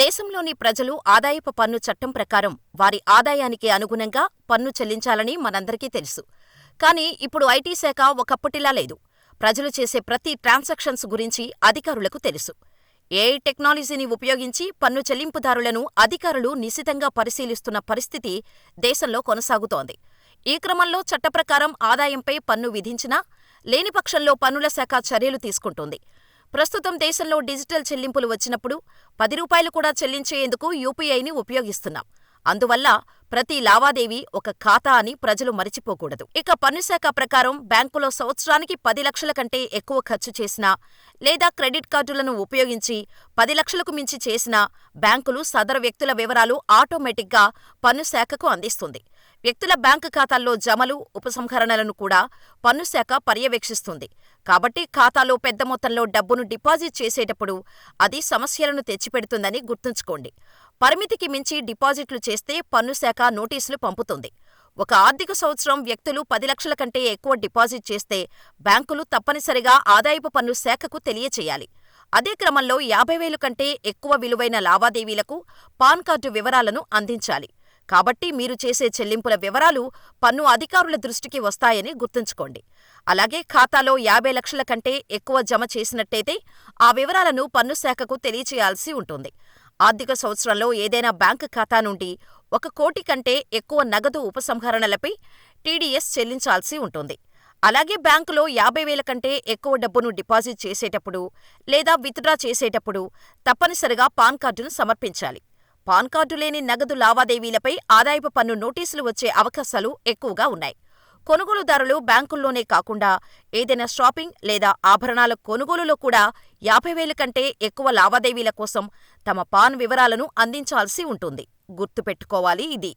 దేశంలోని ప్రజలు ఆదాయపు పన్ను చట్టం ప్రకారం వారి ఆదాయానికి అనుగుణంగా పన్ను చెల్లించాలని మనందరికీ తెలుసు. కానీ ఇప్పుడు ఐటీ శాఖ ఒకప్పటిలా లేదు. ప్రజలు చేసే ప్రతి ట్రాన్సాక్షన్స్ గురించి అధికారులకు తెలుసు. ఏఐ టెక్నాలజీని ఉపయోగించి పన్ను చెల్లింపుదారులను అధికారులు నిశితంగా పరిశీలిస్తున్న పరిస్థితి దేశంలో కొనసాగుతోంది. ఈ క్రమంలో చట్టప్రకారం ఆదాయంపై పన్ను విధించినా, లేనిపక్షంలో పన్నుల శాఖ చర్యలు తీసుకుంటోంది. ప్రస్తుతం దేశంలో డిజిటల్ చెల్లింపులు వచ్చినప్పుడు పది రూపాయలు కూడా చెల్లించేందుకు యూపీఐని ఉపయోగిస్తున్నాం. అందువల్ల ప్రతి లావాదేవీ ఒక ఖాతా అని ప్రజలు మరిచిపోకూడదు. ఇక పన్నుశాఖ ప్రకారం బ్యాంకులో సంవత్సరానికి పది లక్షల కంటే ఎక్కువ ఖర్చు చేసినా, లేదా క్రెడిట్ కార్డులను ఉపయోగించి పది లక్షలకు మించి చేసినా బ్యాంకులు సదరు వ్యక్తుల వివరాలు ఆటోమేటిక్గా పన్నుశాఖకు అందిస్తుంది. వ్యక్తుల బ్యాంకు ఖాతాల్లో జమలు, ఉపసంహరణలను కూడా పన్నుశాఖ పర్యవేక్షిస్తుంది. కాబట్టి ఖాతాలో పెద్ద మొత్తంలో డబ్బును డిపాజిట్ చేసేటప్పుడు అది సమస్యలను తెచ్చిపెడుతుందని గుర్తుంచుకోండి. పరిమితికి మించి డిపాజిట్లు చేస్తే పన్నుశాఖ నోటీసులు పంపుతుంది. ఒక ఆర్థిక సంవత్సరం వ్యక్తులు పది లక్షల కంటే ఎక్కువ డిపాజిట్ చేస్తే బ్యాంకులు తప్పనిసరిగా ఆదాయపు పన్ను శాఖకు తెలియచేయాలి. అదే క్రమంలో యాభై వేలు కంటే ఎక్కువ విలువైన లావాదేవీలకు పాన్ కార్డు వివరాలను అందించాలి. కాబట్టి మీరు చేసే చెల్లింపుల వివరాలు పన్ను అధికారుల దృష్టికి వస్తాయని గుర్తుంచుకోండి. అలాగే ఖాతాలో యాభై లక్షల కంటే ఎక్కువ జమ చేసినట్టయితే ఆ వివరాలను పన్ను శాఖకు తెలియచేయాల్సి ఉంటుంది. ఆర్థిక సంవత్సరంలో ఏదైనా బ్యాంకు ఖాతా నుండి ఒక కోటి కంటే ఎక్కువ నగదు ఉపసంహరణలపై టీడీఎస్ చెల్లించాల్సి ఉంటుంది. అలాగే బ్యాంకులో యాభై వేల కంటే ఎక్కువ డబ్బును డిపాజిట్ చేసేటప్పుడు లేదా విత్డ్రా చేసేటప్పుడు తప్పనిసరిగా పాన్ కార్డును సమర్పించాలి. పాన్ కార్డు లేని నగదు లావాదేవీలపై ఆదాయపు పన్ను నోటీసులు వచ్చే అవకాశాలు ఎక్కువగా ఉన్నాయి. కొనుగోలుదారులు బ్యాంకుల్లోనే కాకుండా ఏదైనా షాపింగ్ లేదా ఆభరణాల కొనుగోలులో కూడా యాభై వేల కంటే ఎక్కువ లావాదేవీల కోసం తమ పాన్ వివరాలను అందించాల్సి ఉంటుంది. గుర్తుపెట్టుకోవాలి ఇది